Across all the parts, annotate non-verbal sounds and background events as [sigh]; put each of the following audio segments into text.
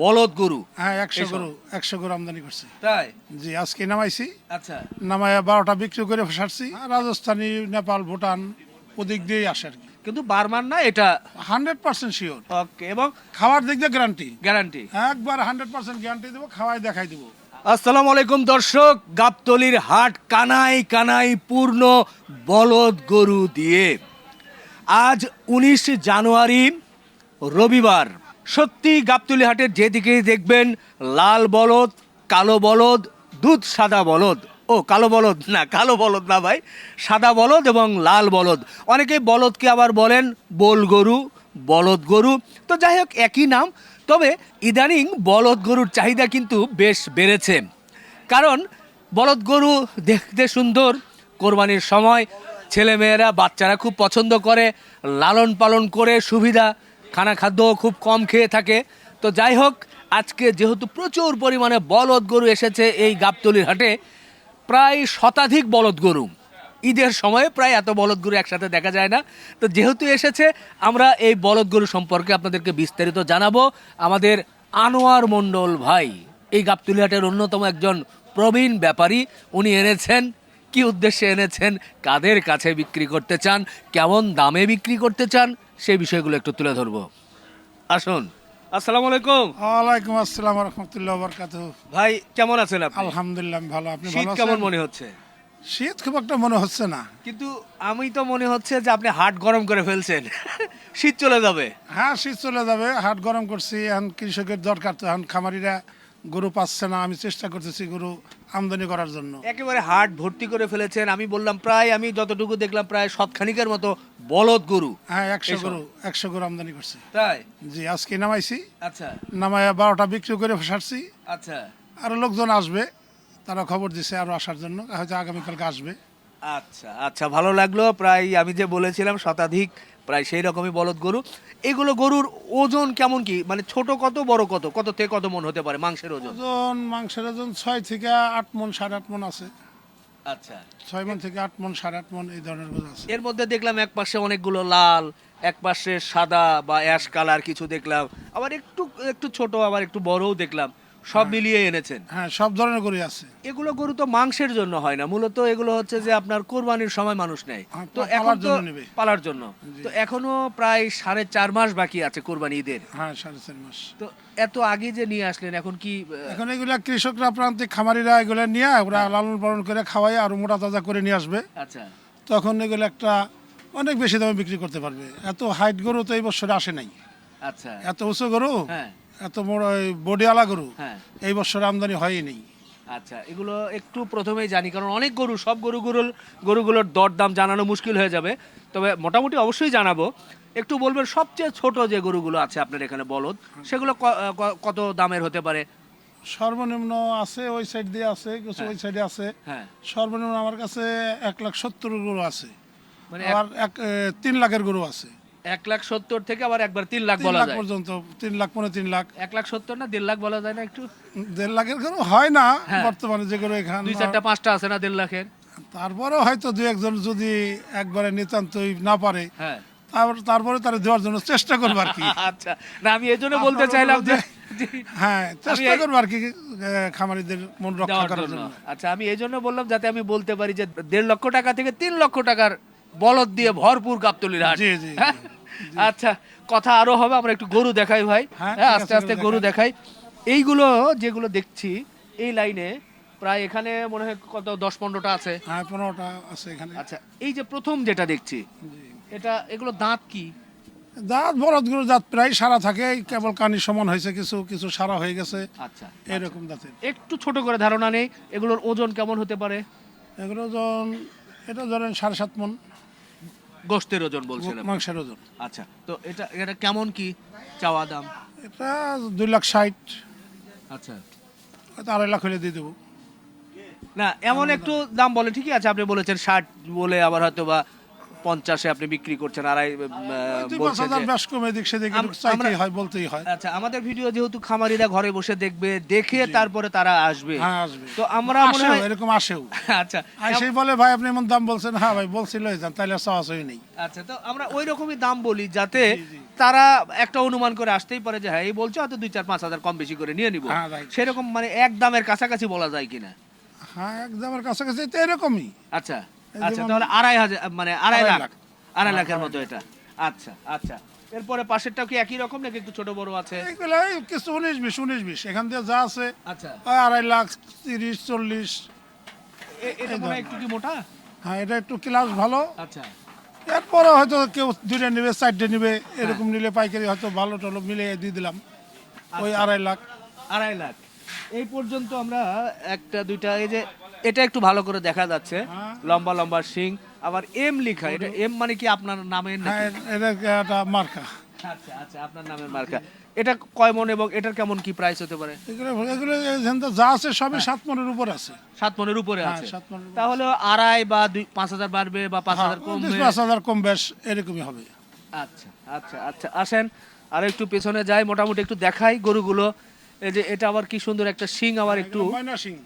বলদ গরু। হ্যাঁ একশো গরু একশো গরু আমদানি করছি। তাই? জি আজকে নামাইছি। আচ্ছা। নামাইয়া বারোটা বিক্রি করে সারছি। রাজস্থানী নেপাল ভুটান ওদিক দিয়েই আসে আর কি। কিন্তু বারমান না এটা? Hundred percent sure. ওকে এবং? খাওয়ার দিক দিয়ে গ্যারান্টি গ্যারান্টি একবার হান্ড্রেড পার্সেন্ট গ্যারান্টি দেবো খাওয়াই দেখাই দেবো। আসসালামু আলাইকুম দর্শক গাবতলির হাট কানাই কানাই পূর্ণ বলদ গরু দিয়ে। আজ উনিশ জানুয়ারি রবিবার। সত্যি গাবতলি হাটের যেদিকেই দেখবেন লাল বলদ, কালো বলদ, দুধ সাদা বলদ। ও, কালো বলদ না, কালো বলদ না ভাই, সাদা বলদ এবং লাল বলদ। অনেকেই বলদকে আবার বলেন বোল গরু, বলদ গরু। তো যাই হোক, একই নাম, তবে ইদানিং বলদ গরুর চাহিদা কিন্তু বেশ বেড়েছে। কারণ বলদ গরু দেখতে সুন্দর, কোরবানির সময় ছেলেমেয়েরা, বাচ্চারা খুব পছন্দ করে, লালন পালন করে সুবিধা খানা খাদ্য খুব কম খেয়ে থাকে। তো যাই হোক, আজকে যেহেতু প্রচুর পরিমাণে বলদ গরু এসেছে এই গাবতলির হাটে, প্রায় শতাধিক বলদ গরু। ঈদের সময়ে প্রায় এত বলদ গরু একসাথে দেখা যায় না। তো যেহেতু এসেছে, আমরা এই বলদ গরু সম্পর্কে আপনাদেরকে বিস্তারিত জানাব। আমাদের আনোয়ার মণ্ডল ভাই, এই গাবতুলিহাটের অন্যতম একজন প্রবীণ ব্যাপারী, উনি এনেছেন, কি উদ্দেশ্যে এনেছেন, কাদের কাছে বিক্রি করতে চান, কেমন দামে বিক্রি করতে চান সেই বিষয়গুলো একটু তুলে ধরবো। আসুন। আসসালামু আলাইকুম। ওয়ালাইকুম আসসালাম রহমতুল্লাহ বরকাত ভাই কেমন আছেন আপনি? আলহামদুলিল্লাহ আমি ভালো। আপনি শীত ভালো কেমন আছেন? মনে হচ্ছে? শীত খুব একটা মনে হচ্ছে না। কিন্তু আমি তো মনে হচ্ছে যে আপনি হাট গরম করে ফেলছেন। [laughs] শীত চলে যাবে। হ্যাঁ শীত চলে যাবে। হাট গরম করছি এখন কৃষকের দরকার তো এখন খামারিরা গরু পাচ্ছে না আমি চেষ্টা করতেছি গরু আমদানি করার জন্য। একেবারে হাট ভর্তি করে ফেলেছেন। আমি বললাম প্রায় আমি যতটুকু দেখলাম প্রায় সৎখানিকের মতো বলদ গরু। হ্যাঁ একশো গরু একশো গরু আমদানি করছে। তাই? জি আজকে নামাইছি। আচ্ছা। নামাইয়া বারোটা বিক্রি করে সারছি। আচ্ছা। আরও লোকজন আসবে তারা খবর দিছে আরও আসার জন্য হয়তো আগামীকালকে আসবে। আচ্ছা আচ্ছা ভালো লাগল। প্রায় আমি যে বলেছিলাম শতাধিক প্রায় সেই রকমই বলদ গরু। এগুলো গরুর ওজন কেমন কি? মানে ছোট কত বড় কত? কত থেকে কত মন হতে পারে মাংসের ওজন? ওজন মাংসের ওজন ছয় থেকে আট মন সাড়ে আট মন আছে। আচ্ছা। ছয় মন থেকে আট মন সাড়ে আট মন এই ধরনের আছে। এর মধ্যে দেখলাম এক পাশে অনেকগুলো লাল এক পাশে সাদা বা অ্যাশ কালার কিছু দেখলাম। আবার একটু একটু ছোট আবার একটু বড়ও দেখলাম। সব মিলিয়ে এনেছেন। হ্যাঁ সব ধরনের গরু আছে। এগুলো গরু তো মাংসের জন্য হয় না মূলত এগুলো হচ্ছে যে আপনার কোরবানির সময় মানুষ নেয়। হ্যাঁ, তো এখন তো নেবে। পালার জন্য। তো এখনও প্রায় সাড়ে চার মাস বাকি আছে কোরবানি ঈদের। হ্যাঁ সাড়ে চার মাস। তো এত আগে যে নিয়ে আসলেন এখন কি এখন এগুলা কৃষকরা প্রান্তিক খামারিরা এগুলা নিয়ে ওরা লালন পালন করে খাওয়াই আর মোটা তাজা করে নিয়ে আসবে। আচ্ছা। তখন এগুলো একটা অনেক বেশি দামে বিক্রি করতে পারবে। এত হাইট গরু তো এই বছরে আসে নাই। আচ্ছা। এত উঁচু গরু? হ্যাঁ। এত বড় বডিওয়ালা গরু হ্যাঁ। এই বছরে আমদানি হয়ই নেই আচ্ছা এগুলো একটু প্রথমেই জানি কারণ অনেক গরু সব গরু গরুগুলোর গরুগুলোর দরদাম জানানো মুশকিল হয়ে যাবে। তবে মোটামুটি অবশ্যই জানাব একটু বলবেন সবচেয়ে ছোট যে গরুগুলো আছে আপনার এখানে বলদ সেগুলো কত দামের হতে পারে? সর্বনিম্ন আছে ওই সাইড দিয়ে আছে কিছু ওই সাইডে আছে। হ্যাঁ। সর্বনিম্ন আমার কাছে এক লাখ সত্তর গরু আছে। মানে আবার এক তিন লাখের গরু আছে। এক লাখ সত্তর থেকে আবার একবার তিন লাখ তিন বলা লাখ যায়। পর্যন্ত তিন লাখ পনেরো তিন লাখ। এক লাখ সত্তর না দেড় লাখ বলা যায় না একটু? দেড় লাখের গরু হয় না হ্যাঁ। বর্তমানে যে এখানে দুই চারটা পাঁচটা আছে না দেড় লাখের? তারপরেও হয়তো দু একজন যদি একবারে নিতান্তই না পারে হ্যাঁ। তারপর তারপরে তারা দেওয়ার জন্য চেষ্টা করব আর কি। [laughs] আচ্ছা না আমি এই জন্য বলতে চাইলাম যে যে হ্যাঁ চেষ্টা এই- করব আর কি এ, খামারিদের মন রক্ষা দেওয়ার করার জন্য। জন্য। আচ্ছা আমি এই জন্য বললাম যাতে আমি বলতে পারি যে দেড় লক্ষ টাকা থেকে তিন লক্ষ টাকার বলদ দিয়ে ভরপুর গাবতলির হাট। জি, জি, হ্যাঁ? আচ্ছা কথা আরও হবে আমরা একটু গরু দেখাই ভাই। হ্যাঁ, হ্যাঁ আস্তে আস্তে গরু দেখাই। এইগুলো যেগুলো দেখছি এই লাইনে প্রায় এখানে মনে হয় কত দশ পনেরোটা আছে? হ্যাঁ পনেরোটা আছে এখানে। আচ্ছা এই যে প্রথম যেটা দেখছি এটা এগুলো দাঁত কি? দাঁত বলদ গরু দাঁত প্রায় সারা থাকে কেবল কানি সমান হয়েছে কিছু কিছু সারা হয়ে গেছে। আচ্ছা এরকম দাঁতের। একটু ছোট করে ধারণা নেই এগুলোর ওজন কেমন হতে পারে? এগুলো যখন এটা ধরেন সাড়ে সাত মন। গোস্তের ওজন বলছিলাম মাংসের ওজন। আচ্ছা তো এটা এটা কেমন কি চাওয়া দাম? এটা দুই লাখ ষাট। আচ্ছা। হয়তো আড়াই লাখ হলে দিয়ে দেবো। না এমন একটু দাম বলে ঠিকই আছে আপনি বলেছেন ষাট বলে আবার হয়তো বা পঞ্চাশে আপনি বিক্রি করছেন আড়াই বলছেন হাজার যে- বেশ কম এদিক সেদিক আম- একটু চাইতেই আমরা- হয় বলতেই হয়। আচ্ছা আমাদের ভিডিও যেহেতু খামারিরা ঘরে বসে দেখবে দেখে তারপরে তারা আসবে। হ্যাঁ আসবে। তো আমরা মনে হয় এরকম আসেও। [laughs] আচ্ছা আর সেই বলে ভাই আপনি এমন দাম বলছেন? হ্যাঁ ভাই বলছিল যান তাহলে সহজই নেই। আচ্ছা তো আমরা ওই রকমই দাম বলি যাতে। তারা একটা অনুমান করে আসতেই পারে যে হ্যাঁ এই বলছো হয়তো দুই চার পাঁচ হাজার কম বেশি করে নিয়ে নিব। হ্যাঁ, সেরকম মানে এক দামের কাছাকাছি বলা যায় কিনা? হ্যাঁ একদমের কাছাকাছি তো এরকমই। আচ্ছা। আচ্ছা তাহলে আড়াই হাজার মানে আড়াই লাখ। আড়াই লাখের মতো এটা। আচ্ছা আচ্ছা। এরপরে পাশেরটাও কি একই রকম নাকি একটু ছোট বড় আছে? কিছু উনিশ বিশ উনিশ বিশ। এখান দিয়ে যা আছে আচ্ছা। আড়াই লাখ তিরিশ চল্লিশ। এটা মনে একটু কি মোটা? হ্যাঁ এটা একটু ক্লাস ভালো। আচ্ছা। এরপরে হয়তো কেউ দুইটা নিবে চারটে নিবে হ্যাঁ। এরকম নিলে পাইকারি হয়তো ভালো টলো মিলে দিয়ে দিলাম। ওই আচ্ছা। আড়াই লাখ। আড়াই লাখ। এই পর্যন্ত আমরা একটা দুইটা এই যে এটা একটু ভালো করে দেখা যাচ্ছে। হ্যাঁ। লম্বা লম্বা শিং। আবার এম লেখা এটা এম মানে কি আপনার নামের হ্যাঁ এটা একটা মার্কা। আচ্ছা আচ্ছা আপনার নামের মার্কা। এটা কয় মন এবং এটার কেমন কি প্রাইস হতে পারে? এগুলো এগুলো এখান থেকে যা আছে সবই সাত মনের উপর আছে। সাত মনের উপরে হ্যাঁ, আছে। তাহলে আড়াই বা দুই পাঁচ হাজার বাড়বে বা পাঁচ হাজার হ্যাঁ, কমবে। পাঁচ হাজার কম বেশ এরকমই হবে। আচ্ছা আচ্ছা আচ্ছা আসেন। আর একটু পেছনে যাই মোটামুটি একটু দেখাই গরুগুলো। এই যে এটা আবার কি সুন্দর একটা শিং আবার একটু ময়না সিং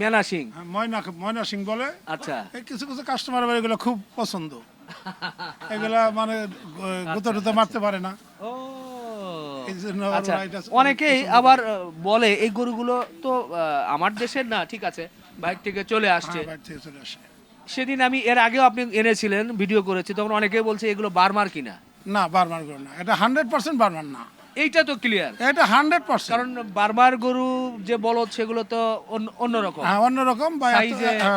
মেনা শিং হ্যাঁ, ময়না ময়না সিং বলে। আচ্ছা। কিছু কিছু কাস্টমার এগুলো খুব পছন্দ। এগুলা মানে গুতো টুতো মারতে পারে না। আচ্ছা অনেকেই আবার বলে এই গরুগুলো তো আমার দেশের না ঠিক আছে। বাইক থেকে চলে আসছে। হ্যাঁ, বাইরে থেকে চলে আসে। সেদিন আমি এর আগেও আপনি এনেছিলেন ভিডিও করেছি তখন অনেকেই বলছে এগুলো বারমার কিনা? না বারবার করে না। এটা হান্ড্রেড পার্সেন্ট বারবার না। এইটা তো ক্লিয়ার এটা হান্ড্রেড পার্সেন্ট কারণ বারবার গরু যে বলদ সেগুলো তো অন্য- অন্যরকম। হ্যাঁ অন্যরকম বা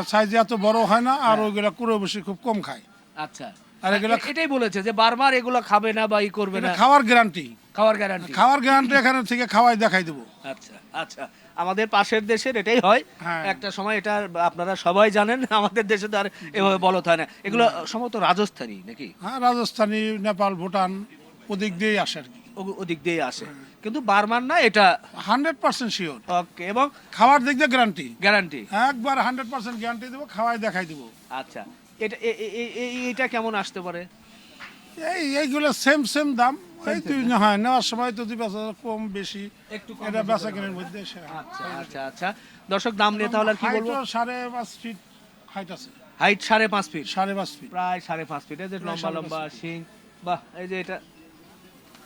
সাইজে এত বড় হয় না আর ওইগুলো কুড়ো বেশি খুব কম খায়। আচ্ছা। আর এগুলা- এটাই বলেছে যে বারবার এগুলো খাবে না বা ই করবে না। খাওয়ার গ্যারান্টি খাওয়ার গ্যারান্টি খাওয়ার গ্যারান্টি এখানে থেকে খাওয়াই দেখাই দেবো। আচ্ছা আচ্ছা। আমাদের পাশের দেশের এটাই হয়। হ্যাঁ। একটা সময় এটা আপনারা সবাই জানেন আমাদের দেশে তো আর এভাবে বলত হয় না। এগুলো সম্ভবত রাজস্থানী নাকি? হ্যাঁ রাজস্থানী নেপাল ভুটান ওদিক দিয়েই আসে আর কি। ওদিক দিয়ে আসে। কিন্তু বারমান না এটা হান্ড্রেড পার্সেন্ট শিওর। ওকে এবং খাওয়ার দিক দিয়ে গ্যারান্টি গ্যারান্টি একবার হান্ড্রেড পার্সেন্ট গ্যারান্টি দেবো খাওয়াই দেখাই দেবো। আচ্ছা এটা এ- এ- এ- এ- এটা কেমন আসতে পারে? এই এইগুলো সেম সেম দাম। এই তুই হয় নেওয়ার সময় তো দুই হাজার কম বেশি একটু এটা বেচা কেনার মধ্যে আচ্ছা আচ্ছা আচ্ছা। দর্শক দাম নিয়ে তাহলে আর কি বলব? সাড়ে পাঁচ ফিট হাইট আছে। হাইট সাড়ে পাঁচ ফিট সাড়ে পাঁচ ফিট প্রায় সাড়ে পাঁচ ফিট এই যে লম্বা লম্বা শিং। বাহ এই যে এটা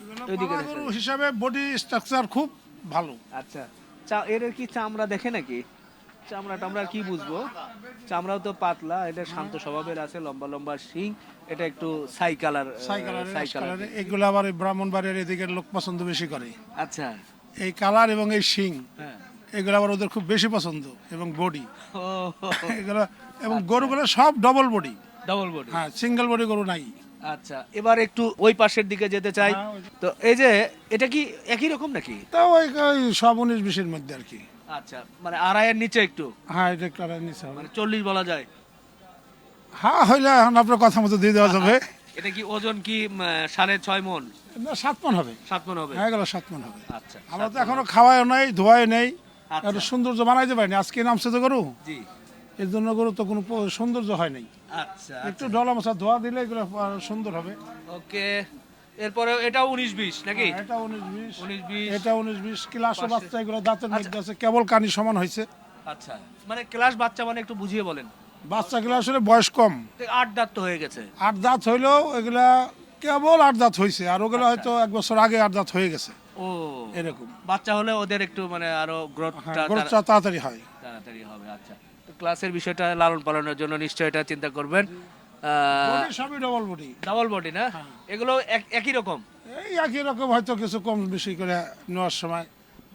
গরু হিসাবে বডি স্ট্রাকচার খুব ভালো। আচ্ছা চা- এর কি চামড়া দেখে নাকি? চামড়া টামড়া কি বুঝব? চামড়াও তো পাতলা এটা শান্ত স্বভাবের আছে লম্বা লম্বা শিং এটা একটু সাই কালার সাই কালার এগুলো আবার এই ব্রাহ্মণবাড়িয়ার এদিকের লোক পছন্দ বেশি করে। আচ্ছা। এই কালার এবং এই শিং হ্যাঁ। এগুলো আবার ওদের খুব বেশি পছন্দ এবং বডি এগুলো এবং গরুগুলো সব ডবল বডি ডবল বডি হ্যাঁ সিঙ্গেল বডি গরু নাই। আচ্ছা এবার একটু ওই পাশের দিকে যেতে চাই। হ্যাঁ, তো এই যে এটা কি একই রকম নাকি? তাও ওই ওই সব উনিশ বিশের মধ্যে আর কি। আচ্ছা মানে আড়াইয়ের নিচে একটু? হ্যাঁ এটা কালার নিচে হবে। মানে চল্লিশ বলা যায়। হ্যাঁ হইলে এখন আপনার কথা মতো দিয়ে দেওয়া যাবে। [laughs] এটা কি ওজন কি উম, সাড়ে ছয় মন? না সাত মন হবে। সাত মন হবে। হ্যাঁ এগুলো সাত মন হবে। আচ্ছা আমরা তো এখনও খাওয়াই নাই ধোয়াই নেই। আচ্ছা। একটু সৌন্দর্য বানাইতে পারিনি। আজকে নামছে তো গরু। জি। এর জন্য গরু তো কোনো সৌন্দর্য হয় নাই। আচ্ছা একটু ডলা মশা ধোয়া দিলে এগুলো সুন্দর হবে। ওকে এরপরে এটা উনিশ বিশ নাকি? হ্যাঁ, এটা উনিশ বিশ। উনিশ বিশ। এটা উনিশ বিশ। ক্লাসও পাশে- বাচ্চা এগুলো দাঁতের মধ্যে আছে কেবল কানি সমান হয়েছে। আচ্ছা মানে ক্লাস বাচ্চা মানে একটু বুঝিয়ে বলেন। বাচ্চা গুলো আসলে বয়স কম। আট দাঁত তো হয়ে গেছে। আট দাঁত হইলেও এগুলা কেবল আট দাঁত হয়েছে আর ওগুলো হয়তো এক বছর আগে আট দাঁত হয়ে গেছে। ও এরকম। বাচ্চা হলে ওদের একটু মানে আরও হ্যাঁ গ্রোথটা তাড়াতাড়ি হয়। তাড়াতাড়ি হবে আচ্ছা। ক্লাসের বিষয়টা লালন পালনের জন্য নিশ্চয়ই এটা চিন্তা করবেন। সবই ডবল বডি ডাবল বডি না? হ্যাঁ। এগুলো এক- একই রকম? এই একই রকম হয়তো কিছু কম বেশি করে নেওয়ার সময়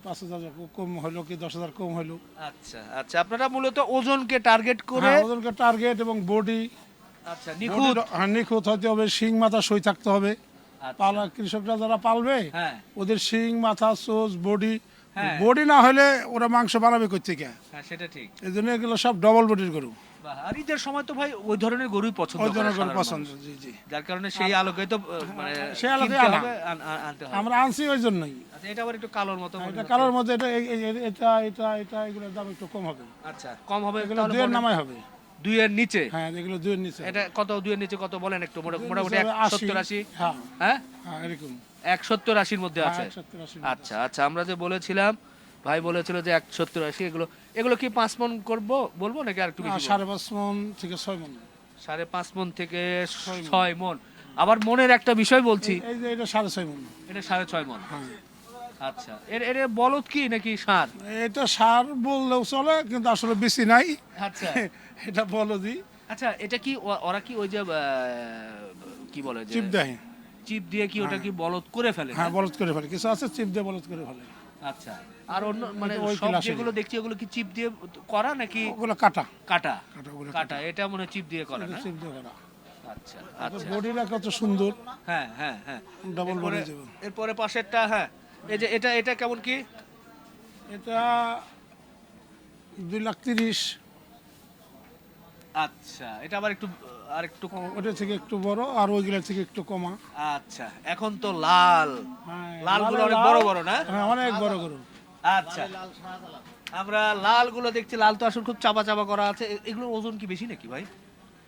পাঁচ হাজার কম হইল কি দশ হাজার কম হইল আচ্ছা আচ্ছা। আপনারা মূলত ওজনকে টার্গেট করে হ্যাঁ, ওদেরকে টার্গেট এবং বডি আচ্ছা নিখুঁত। হ্যাঁ নিখুঁত হতে হবে শিং মাথা সই থাকতে হবে। আচ্ছা, পালা কৃষকরা যারা পালবে ওদের শিং মাথা সোজ বডি। বডি না হলে ওরা মাংস বানাবে কোথেকে হ্যাঁ সেটা ঠিক। এই জন্য এগুলো সব ডবল বডির গরু। আর ঈদের সময় তো ভাই ওই ধরনের গরুই পছন্দ ওই জন্য গরু পছন্দ জি জি। যার কারণে সেই আলোকে তো মানে সেই আলোকে আনতে হবে। আমরা আনছি ওই জন্যই। আচ্ছা এটা আবার একটু কালোর মতো এটা কালোর মধ্যে এটা এটা এটা এটা এগুলোর দাম একটু কম হবে। আচ্ছা কম হবে এগুলো দুয়ের নামাই হবে। দুইয়ের নিচে? হ্যাঁ এগুলো দুই নিচে এটা কত দুইয়ের নিচে কত বলেন একটু মোটা- দুইয়ের মোটামুটি নিচে এক হবে সত্তর আশি? হ্যাঁ। হ্যাঁ? হ্যাঁ এরকম। এক সত্তর আশির মধ্যে হ্যাঁ, আছে। আচ্ছা আচ্ছা আমরা যে বলেছিলাম ভাই বলেছিল যে এক সত্তর আশি এগুলো এগুলো কি পাঁচ মন করব বলব নাকি আর একটু? সাড়ে পাঁচ মন থেকে ছয় মন। সাড়ে পাঁচ মন থেকে ছয় মন। আবার মনের একটা বিষয় বলছি। এই যে এটা সাড়ে ছয় মন। এটা সাড়ে ছয় মন। হ্যাঁ। আচ্ছা এর এর বলদ কি নাকি সার? এটা সার বললেও চলে কিন্তু আসলে বেশি নাই। আচ্ছা। এটা বলো দি আচ্ছা এটা কি ওরা কি ওই যে আহ, কি বলে যে চিপ দেয় চিপ দিয়ে কি ওটা কি বলদ করে ফেলে? হ্যাঁ বলদ করে ফেলে। কিছু আছে চিপ দিয়ে বলদ করে ফেলে। আচ্ছা। আর অন্য মানে সব। যেগুলো দেখছি ওগুলো কি চিপ দিয়ে করা নাকি ওগুলো কাটা। কাটা? কাটা এটা মনে হয় চিপ দিয়ে করা না? চিপ দিয়ে করা। আচ্ছা আচ্ছা। বডিটা কত সুন্দর। হ্যাঁ হ্যাঁ হ্যাঁ। ডাবল বডি এরপরে এরপরে পাশেরটা হ্যাঁ। এই যে এটা এটা কেমন কি? এটা দুই লাখ তিরিশ। আচ্ছা। এটা আবার একটু আর একটু ওটা থেকে একটু বড় আর ওইগুলা থেকে একটু কমা। আচ্ছা এখন তো লাল। হ্যাঁ, লালগুলো অনেক বড় বড় না? হ্যাঁ অনেক বড় গরু আচ্ছা আমরা লালগুলো দেখছি লাল তো আসলে খুব চাপা চাপা করা আছে। এগুলোর ওজন কি বেশি নাকি ভাই?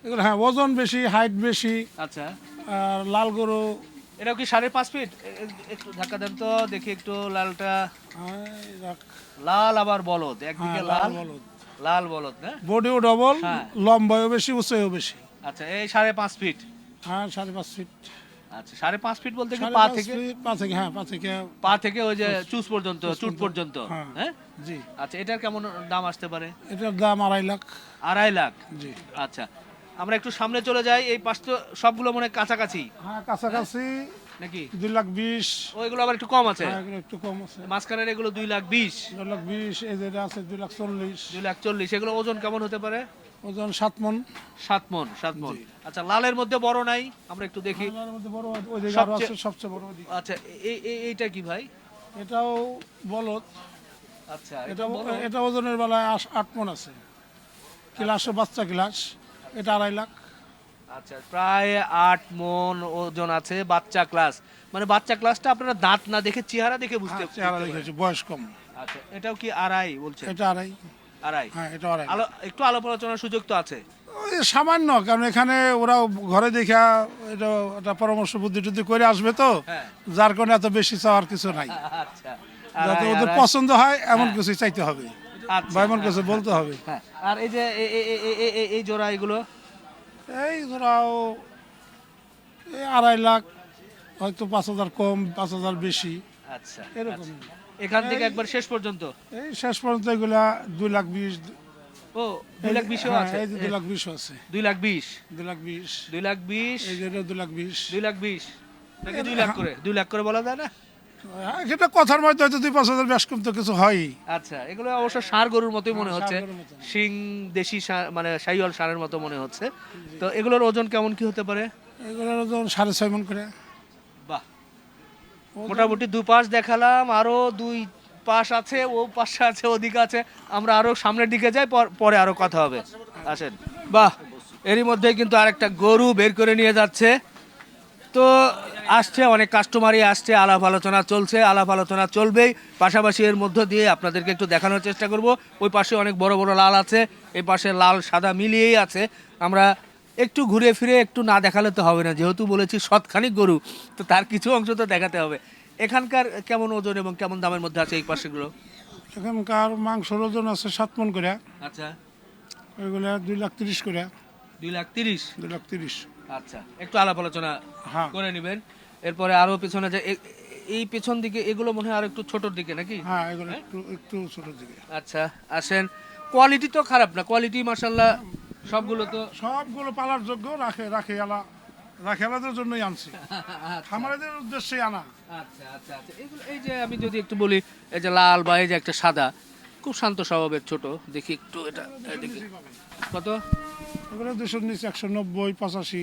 এগুলো হ্যাঁ ওজন বেশি হাইট বেশি। আচ্ছা। আর লাল গরু। এটাও কি সাড়ে পাঁচ ফিট? একটু ধাক্কা দেন তো দেখি একটু লালটা। রাখ। লাল আবার বলদ একদিকে হ্যাঁ, লাল বলদ। লাল বলদ না? বডিও ডবল হ্যাঁ। লম্বায়ও বেশি উঁচাইও বেশি। আচ্ছা এই সাড়ে পাঁচ ফিট হ্যাঁ সাড়ে পাঁচ ফিট আচ্ছা সাড়ে পাঁচ ফিট বলতে কি পা থেকে? পা থেকে হ্যাঁ পা থেকে। পা থেকে ওই যে চুস পর্যন্ত চুট পর্যন্ত হ্যাঁ। হ্যাঁ? জি। আচ্ছা এটার কেমন দাম আসতে পারে? এটার দাম আড়াই লাখ। আড়াই লাখ? জি। আচ্ছা আমরা একটু সামনে চলে যাই এই পাশ তো সবগুলো মনে কাছাকাছি। হ্যাঁ কাছাকাছি। নাকি? দুই লাখ বিশ। ওইগুলো আবার একটু কম আছে? হ্যাঁ একটু কম আছে। মাঝখানের এগুলো দুই লাখ বিশ। দুই লাখ বিশ এই যেটা আছে দুই লাখ চল্লিশ। দুই লাখ চল্লিশ। এগুলো ওজন কেমন হতে পারে? ওজন সাত মন। সাত মন সাত মন। আচ্ছা লালের মধ্যে বড় নাই? আমরা একটু দেখি। মধ্যে বড় আরও সবচেয়ে- আছে সবচেয়ে বড় আচ্ছা এই- এই- এইটা কি ভাই? এটাও বলদ। আচ্ছা এটা এটা ওজনের বেলায় আট মন আছে। বাচ্চা ক্লাস এটা আড়াই লাখ। আচ্ছা প্রায় আট মন ওজন আছে বাচ্চা ক্লাস। মানে বাচ্চা ক্লাসটা আপনারা দাঁত না দেখে চেহারা দেখে বুঝতে হ্যাঁ, চেহারা দেখেছি বয়স কম। আচ্ছা এটাও কি আড়াই বলছে এটা আড়াই। আড়াই? হ্যাঁ এটা আড়াই। আলো একটু আলাপ আলোচনার সুযোগ তো আছে। ওই সামান্য কারণ এখানে ওরা ঘরে দেখা এটা একটা পরামর্শ বুদ্ধি টুদ্ধি করে আসবে তো। হ্যাঁ। যার কারণে এত বেশি চাওয়ার কিছু নাই। আচ্ছা যাতে ওদের পছন্দ হয় এমন কিছু চাইতে হবে। আচ্ছা, বা এমন কিছু বলতে হবে। হ্যাঁ। আর এই যে এই জোড়া এগুলো? এই ধরাও এই আড়াই লাখ হয়তো পাঁচ হাজার কম পাঁচ হাজার বেশি। আচ্ছা এরকম। এখান থেকে একবার শেষ পর্যন্ত? এই শেষ পর্যন্ত এগুলা দুই লাখ বিশ। ও দুই লাখ বিশও হ্যাঁ, আছে? এই যে দুই লাখ বিশ আছে। দুই লাখ বিশ? দুই লাখ বিশ। দুই লাখ বিশ? এই যে দুই লাখ বিশ। দুই লাখ বিশ? নাকি দুই লাখ করে? দুই লাখ করে বলা যায় না? হ্যাঁ, এটা কথার মধ্যে হয়তো দুই পাঁচ হাজার বেশ কম তো কিছু হয় আচ্ছা এগুলো অবশ্য ষাঁড় গরুর মতোই মনে হ্যাঁ, হচ্ছে। শিং দেশি মানে শাহিওয়াল ষাঁড়ের মতো মনে হচ্ছে। তো এগুলোর ওজন কেমন কি হতে পারে? এগুলোর ওজন সাড়ে ছয় মন করে। বাহ। মোটামুটি দু পাশ দেখালাম আরও দুই পাশ আছে ও পাশে আছে ওদিকে আছে। আমরা আরও সামনের দিকে যাই পর- পরে আরও কথা হবে। আসেন। বাহ এরই মধ্যে কিন্তু আরেকটা গরু বের করে নিয়ে যাচ্ছে। তো আসছে অনেক কাস্টমারই আসছে আলাপ আলোচনা চলছে আলাপ আলোচনা চলবেই। পাশাপাশি এর মধ্য দিয়ে আপনাদেরকে একটু দেখানোর চেষ্টা করব। ওই পাশে অনেক বড় বড় লাল আছে এই পাশে লাল সাদা মিলিয়েই আছে। আমরা একটু ঘুরে ফিরে একটু না দেখালে তো হবে না যেহেতু বলেছি সৎখানিক গরু তো তার কিছু অংশ তো দেখাতে হবে। এখানকার কেমন ওজন এবং কেমন দামের মধ্যে আছে এই পাশেগুলো? এখানকার মাংসর ওজন আছে সাত মন করে। আচ্ছা। ওইগুলা দুই লাখ তিরিশ করে। দুই লাখ তিরিশ? দুই লাখ তিরিশ। আচ্ছা একটু আলাপ আলোচনা হ্যাঁ। করে নেবেন। এরপরে আরও পিছনে যে এই পেছন দিকে এগুলো মনে হয় আর একটু ছোটর দিকে নাকি? হ্যাঁ এগুলো একটু একটু ছোটোর দিকে। আচ্ছা আসেন। কোয়ালিটি তো খারাপ না কোয়ালিটি মার্শাল্লাহ সবগুলো তো সবগুলো পালার যোগ্য রাখে রাখে আলা রাখে আলাদের জন্যই আনছি। খামারেদের উদ্দেশ্যে আনা। আচ্ছা আচ্ছা আচ্ছা। এগুলো এই যে আমি যদি একটু বলি এই যে লাল বা এই যে একটা সাদা খুব শান্ত স্বভাবের ছোট দেখি একটু এটা এদিকে। কত? এগুলো দুশোর নিচে একশো নব্বই পঁচাশি।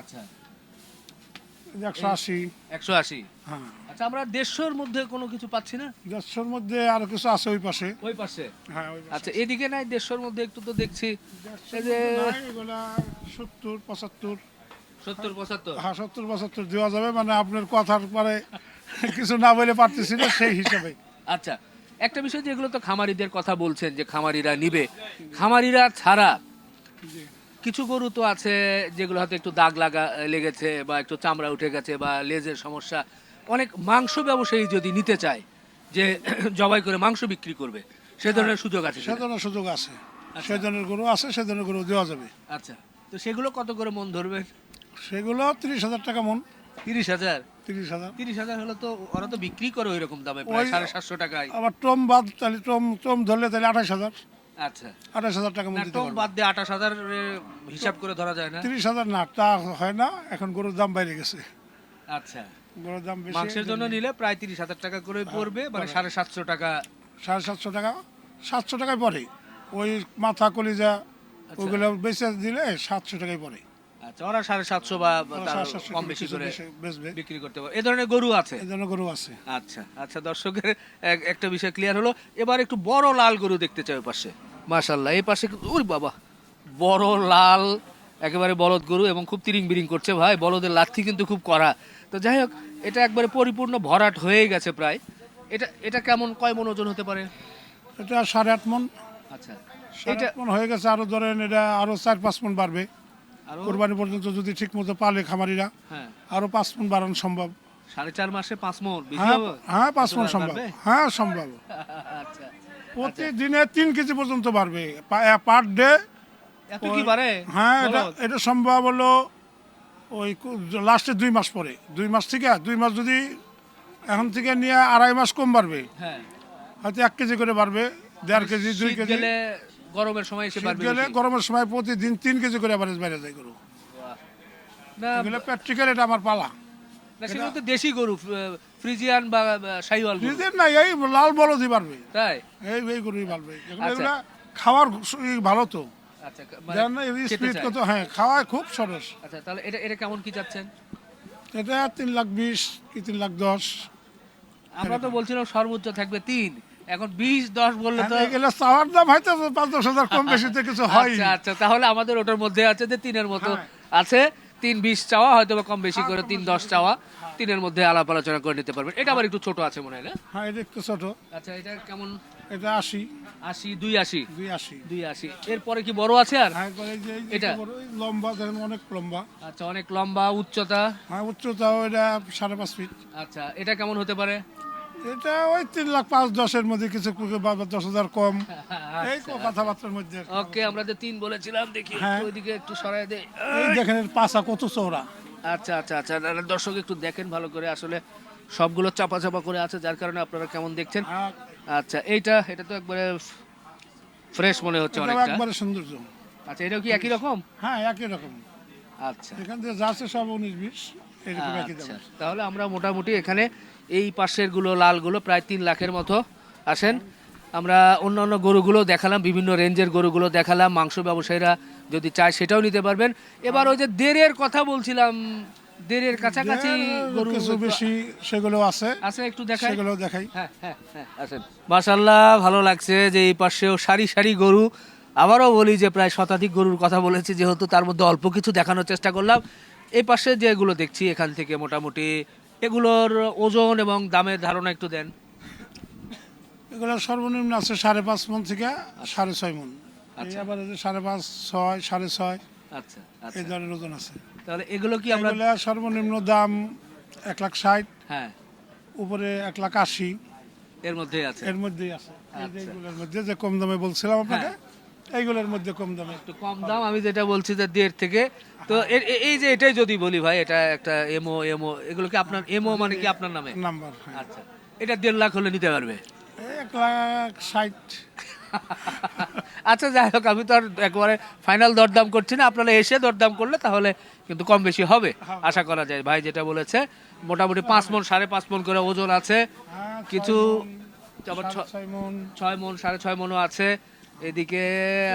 আচ্ছা। একশো আশি। একশো আশি। হ্যাঁ। আচ্ছা আমরা দেড়শোর মধ্যে কোনো কিছু পাচ্ছি না? দেড়শোর মধ্যে আরও কিছু আছে ওই পাশে। ওই পাশে? হ্যাঁ ওই পাশে। আচ্ছা এদিকে নাই দেড়শোর মধ্যে একটু তো দেখছি। এই যে নাই, এগুলা সত্তর পঁচাত্তর। সত্তর পঁচাত্তর? হ্যাঁ সত্তর পঁচাত্তর দেওয়া যাবে মানে আপনার কথার পরে কিছু না বলে পারতেছি না সেই হিসাবে। আচ্ছা একটা বিষয় যেগুলো তো খামারিদের কথা বলছেন যে খামারিরা নিবে। খামারিরা ছাড়া জি। কিছু গরু তো আছে যেগুলো হয়তো একটু দাগ লাগা লেগেছে বা একটু চামড়া উঠে গেছে বা লেজের সমস্যা। অনেক মাংস ব্যবসায়ী যদি নিতে চায় যে [coughs] জবাই করে মাংস বিক্রি করবে সে ধরনের সুযোগ আছে সে ধরনের সুযোগ আছে। সে ধরনের গরু আছে সে ধরনের গরু দেওয়া যাবে। আচ্ছা। তো সেগুলো কত করে মন ধরবে সেগুলো তিরিশ হাজার টাকা মন। তিরিশ হাজার? তিরিশ হাজার। তিরিশ হাজার হলে তো ওরা তো বিক্রি করে ওই রকম দামে প্রায় সাড়ে সাতশো টাকায়। আবার টম বাদ তাহলে টম টম ধরলে তাহলে আঠাশ হাজার। আচ্ছা। আঠাশ হাজার টাকা দিতে বাদ দিয়ে আঠাশ হাজার হিসাব করে ধরা যায় না? তিরিশ হাজার না তা হয় না এখন গরুর দাম বাইরে গেছে। আচ্ছা। গরুর দাম বেশি মাংসের জন্য নিলে প্রায় তিরিশ হাজার টাকা করে পড়বে মানে সাড়ে সাতশো টাকা। সাড়ে সাতশো টাকা সাতশো টাকায় পড়ে। ওই মাথা কলিজা আচ্ছা। ওগুলো বেঁচে দিলে সাতশো টাকায় পড়ে। আচ্ছা ওরা সাড়ে সাতশো বা কম বেশি করে বিক্রি করতে পারে এ ধরনের গরু আছে? গরু আছে। আচ্ছা আচ্ছা দর্শকের এক- একটা বিষয় ক্লিয়ার হলো। এবার একটু বড় লাল গরু দেখতে চাই পাশে মাশাল্লাহ এই পাশে ওই বাবা বড় লাল একেবারে বলদ গরু এবং খুব তিরিং বিরিং করছে ভাই। বলদের লাথি কিন্তু খুব কড়া। তো যাই হোক এটা একবারে পরিপূর্ণ ভরাট হয়ে গেছে প্রায়। এটা এটা কেমন কয় মন ওজন হতে পারে? এটা সাড়ে আট মন। আচ্ছা। এটা মন হয়ে গেছে। আরও ধরেন এটা আরও চার পাঁচ মন বাড়বে। আরও? কোরবানি পর্যন্ত যদি ঠিক মতো পালে খামারিরা হ্যাঁ। আরও পাঁচ মন বাড়ানো সম্ভব। সাড়ে চার মাসে পাঁচ মন হ্যাঁ হ্যাঁ পাঁচ মন সম্ভব। হ্যাঁ সম্ভব। আচ্ছা। প্রতিদিনে তিন কেজি পর্যন্ত বাড়বে। পার ডে এত কি পারে হ্যাঁ এটা এটা সম্ভব হলো ওই লাস্টে দুই মাস পরে। দুই মাস থেকে দুই মাস যদি এখন থেকে নিয়ে আড়াই মাস কম বাড়বে। হ্যাঁ। হয়তো এক কেজি করে বাড়বে দেড় কেজি দুই কেজি। গরমের সময় এসে পারবে গেলে গরমের সময় প্রতিদিন তিন কেজি করে অ্যাভারেজ বাইরে যায় গরু। এগুলো প্র্যাকটিক্যাল এটা আমার পালা। সেগুলো তো দেশি গরু ফ্রিজিয়ান বা বা শাহিওয়াল গরু? না এই লাল বলদই পারবে। তাই? এই এই গরুই পারবে। এগুলো আচ্ছা। খাওয়ার ভালো তো। আচ্ছা মানে স্পিড কত? হ্যাঁ খাওয়ায় খুব সরস। আচ্ছা তাহলে এটা এটা কেমন কি চাচ্ছেন? এটা তিন লাখ বিশ কি তিন লাখ দশ। আমরা তো বলছিলাম সর্বোচ্চ থাকবে তিন। এখন বিশ দশ বললে তো এগুলো চাওয়ার দাম হয়তো পাঁচ দশ হাজার কম বেশিতে কিছু হয় আচ্ছা আচ্ছা তাহলে আমাদের ওটার মধ্যে আছে যে তিনের মতো হ্যাঁ। আছে। তিন বিশ চাওয়া হয়তো কম বেশি করে তিন দশ চাওয়া। তিনের মধ্যে আলাপ আলোচনা করে নিতে পারবেন। এটা আবার একটু ছোট আছে মনে হয় না? হ্যাঁ এটা একটু ছোট। আচ্ছা এটা কেমন? এটা আশি। আশি দুই আশি? দুই আশি। দুই আশি। এরপরে কি বড় আছে আর? হ্যাঁ করে যে- এটা? বড়, এই লম্বা দেখেন অনেক লম্বা। আচ্ছা অনেক লম্বা উচ্চতা? হ্যাঁ উচ্চতাও এটা সাড়ে পাঁচ ফিট আচ্ছা এটা কেমন হতে পারে? এটা ওই তিন লাখ পাঁচ দশের মধ্যে কিছু বা দশ হাজার কম। [laughs] এই আচ্ছা। কথাবার্তার মধ্যে ওকে আমরা যে তিন বলেছিলাম দেখি হ্যাঁ। ওইদিকে একটু সরাই দে এই দেখেন এর পাশা কত চৌড়া আচ্ছা আচ্ছা আচ্ছা। দর্শক একটু দেখেন ভালো করে। আসলে সবগুলো চাপা চাপা করে আছে যার কারণে আপনারা কেমন দেখছেন? হ্যাঁ, আচ্ছা এইটা এটা তো একবারে ফ্রেশ মনে হচ্ছে অনেকটা। একবারে সৌন্দর্য। আচ্ছা এটাও কি একই রকম? হ্যাঁ একই রকম। আচ্ছা। এখান থেকে যাচ্ছে সব উনিশ বিশ আচ্ছা তাহলে আমরা মোটামুটি এখানে এই পাশেরগুলো লালগুলো প্রায় তিন লাখের মতো আসেন। আমরা অন্যান্য গরুগুলো দেখালাম বিভিন্ন রেঞ্জের গরুগুলো দেখালাম মাংস ব্যবসায়ীরা যদি চায় সেটাও নিতে পারবেন। এবার ওই যে দেড়ের কথা বলছিলাম দেড়ের কাছাকাছি গরু কিছু বেশি সেগুলো আছে। আছে একটু দেখাই? সেগুলো দেখাই। হ্যাঁ হ্যাঁ হ্যাঁ আসেন। মাশাল্লাহ ভালো লাগছে যে এই পাশেও সারি সারি গরু। আবারও বলি যে প্রায় শতাধিক গরুর কথা বলেছি যেহেতু তার মধ্যে অল্প কিছু দেখানোর চেষ্টা করলাম। এই পাশে যেগুলো দেখছি এখান থেকে মোটামুটি এগুলোর ওজন এবং দামের ধারণা একটু দেন। এগুলো সর্বনিম্ন আছে সাড়ে পাঁচ মন থেকে সাড়ে ছয় মন। এই আচ্ছা। আবার এই সাড়ে পাঁচ ছয় সাড়ে ছয় আচ্ছা এই আচ্ছা ধরনের ওজন আছে। তাহলে এগুলো কি আমরা সর্বনিম্ন দাম এক লাখ ষাট হ্যাঁ। উপরে এক লাখ আশি। এর মধ্যেই আছে। এর মধ্যেই আছে। এই আচ্ছা। এইগুলোর মধ্যে যে কম দামে বলছিলাম আপনাকে এইগুলোর মধ্যে কম দামে। একটু কম দাম আমি যেটা বলছি যে দেড় থেকে। তো এই যে এটাই যদি বলি ভাই এটা একটা এমও এমও এগুলো কি আপনার এমও মানে কি আপনার নামে? নাম্বার হ্যাঁ। আচ্ছা। এটা দেড় লাখ হলে নিতে পারবে? এই এক লাখ ষাট। আচ্ছা যাই হোক আমি তো আর একবারে ফাইনাল দরদাম করছি না। আপনারা এসে দরদাম করলে তাহলে কিন্তু কম বেশি হবে আশা করা যায়। ভাই যেটা বলেছে মোটামুটি পাঁচ মন সাড়ে পাঁচ মন করে ওজন আছে। হ্যাঁ, কিছু ছয় আবার ছয় মন সাড়ে ছয় মনও আছে। এদিকে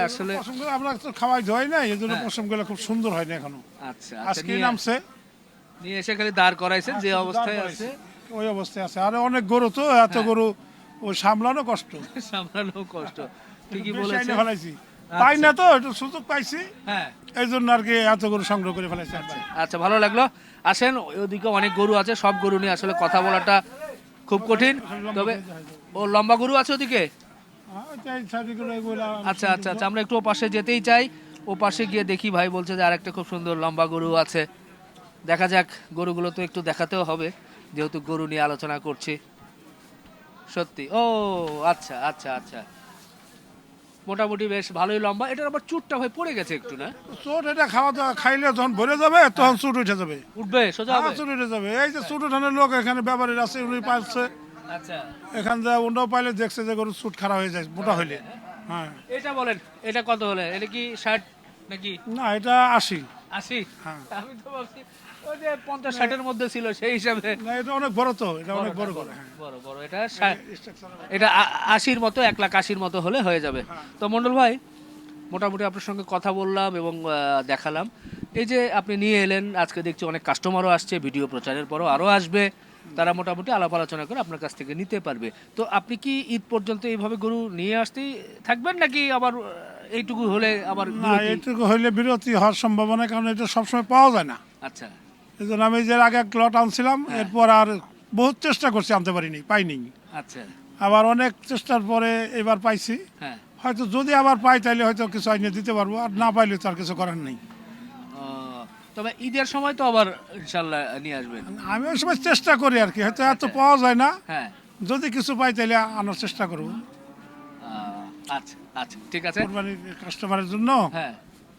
আসলে আমরা তো খাওয়াই ধোয় না এই জন্য হ্যাঁ। পশমগুলো খুব সুন্দর হয় না এখনও। আচ্ছা আচ্ছা আজকে নামছে। নিয়ে এসে খালি দাঁড় করাইছেন যে অবস্থায় আছে। ওই অবস্থায় আছে। আর অনেক গরু তো এত হ্যাঁ। গরু ও সামলানো কষ্ট। [laughs] সামলানো কষ্ট। ঠিকই বেশি বলেছে আইনে ফেলাইছি। পাই না তো একটু সুযোগ পাইছি। হ্যাঁ। এই জন্য আর কি এত গরু সংগ্রহ করে ফেলাইছি আচ্ছা ভালো লাগল। আসেন ওদিকে অনেক গরু আছে সব গরু নিয়ে আসলে কথা বলাটা খুব কঠিন। তবে ও লম্বা গরু আছে ওদিকে? হ্যাঁ, আচ্ছা আচ্ছা আচ্ছা আমরা একটু ও পাশে যেতেই চাই। ও পাশে গিয়ে দেখি ভাই বলছে যে আরেকটা খুব সুন্দর লম্বা গরু আছে। দেখা যাক গরুগুলো তো একটু দেখাতেও হবে যেহেতু গরু নিয়ে আলোচনা করছি। সত্যি। ও আচ্ছা আচ্ছা আচ্ছা। মোটামুটি বেশ ভালোই লম্বা। এটার আবার চুটটা হয়ে পড়ে গেছে একটু না? চোট এটা খাওয়া দাওয়া খাইলে যখন ভরে যাবে তখন চুট উঠে যাবে। উঠবে সোজা হ্যাঁ, হবে? চুট উঠে যাবে। এই যে চুট উঠানোর লোক এখানে ব্যাপারীর আছে উনি পাচ্ছে আচ্ছা। এখান থেকে উন্ডাও পাইলে দেখছে যে গরুর চুট খারাপ হয়ে যায় মোটা হইলে। হ্যাঁ। এটা বলেন এটা কত হলে? এটা কি ষাট নাকি? না এটা আশি। আশি? হ্যাঁ। আমি তো ভাবছি ওই যে পঞ্চাশ ষাটের মধ্যে ছিল সেই হিসাবে। না এটা অনেক বড় তো এটা অনেক বড় করে হ্যাঁ। বড় বড় এটা এটা আশির মতো এক লাখ আশির মতো হলে হয়ে যাবে। তো মন্ডল ভাই মোটামুটি আপনার সঙ্গে কথা বললাম এবং দেখালাম। এই যে আপনি নিয়ে এলেন আজকে দেখছি অনেক কাস্টমারও আসছে ভিডিও প্রচারের পরও আরও আসবে। তারা মোটামুটি আলাপ আলোচনা করে আপনার কাছ থেকে নিতে পারবে। তো আপনি কি ঈদ পর্যন্ত এইভাবে গরু নিয়ে আসতেই থাকবেন নাকি আবার এইটুকু হলে আবার এইটুকু হইলে বিরতি হওয়ার সম্ভাবনা কারণ এটা সবসময় পাওয়া যায় না। আচ্ছা। এই জন্য আমি যে আগে এক লট আনছিলাম এরপর আর বহুত চেষ্টা করছি আনতে পারিনি পাইনি। আচ্ছা। আবার অনেক চেষ্টার পরে এবার পাইছি। হ্যাঁ। হয়তো যদি আবার পাই তাহলে হয়তো কিছু আইনে দিতে পারব আর না পাইলে তো আর কিছু করার নেই। তবে ঈদের সময় তো আবার ইনশাল্লাহ নিয়ে আসবেন। আমি ওই সময় চেষ্টা করি আর কি হয়তো এত পাওয়া যায় না। হ্যাঁ। যদি কিছু পাই তাহলে আনার চেষ্টা করব। আচ্ছা আচ্ছা ঠিক আছে। কোরবানির কাস্টমারের জন্য হ্যাঁ।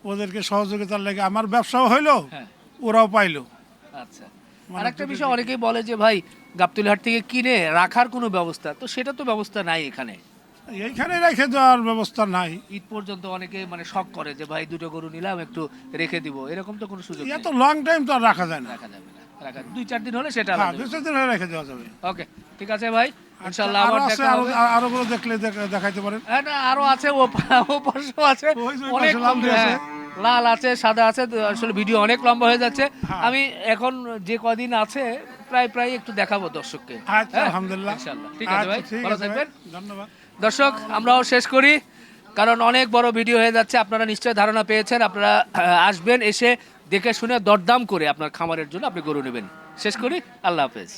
ওদেরকে সহযোগিতার লাগে আমার ব্যবসাও হইল হ্যাঁ। ওরাও পাইলো। আচ্ছা। আরেকটা বিষয় অনেকেই বলে যে ভাই গাবতুলহাট থেকে কিনে রাখার কোনো ব্যবস্থা? তো সেটা তো ব্যবস্থা নাই এখানে। এইখানে রেখে দেওয়ার ব্যবস্থা নাই। ঈদ পর্যন্ত অনেকে মানে শখ করে যে ভাই দুটো গরু নিলাম একটু রেখে দিব। এরকম তো কোনো সুযোগ এত লং টাইম তো আর রাখা যায় না। রাখা যাবে না। রাখা দুই চার দিন হলে সেটা হ্যাঁ দুই চার দিন হলে রেখে দেওয়া যাবে। ওকে ঠিক আছে ভাই। ইনশাল্লাহ আবার দেখা হবে। আরও গুলো দেখলে দেখাইতে পারেন। আরও আছে ও ও পাশেও আছে। ওই যে ওই অনেক লাল আছে। সাদা আছে আসলে ভিডিও অনেক লম্বা হয়ে যাচ্ছে। হ্যাঁ। আমি এখন যে কদিন আছে প্রায় প্রায় একটু দেখাবো দর্শককে। আচ্ছা হ্যাঁ? আলহামদুলিল্লাহ। ইনশাআল্লাহ। ঠিক আছে ভাই আচ্ছা, ভালো থাকবেন। ধন্যবাদ। দর্শক আমরাও শেষ করি কারণ অনেক বড় ভিডিও হয়ে যাচ্ছে। আপনারা নিশ্চয় ধারণা পেয়েছেন আপনারা আসবেন এসে দেখে শুনে দরদাম করে আপনার খামারের জন্য আপনি গরু নেবেন। শেষ করি আল্লাহ হাফেজ।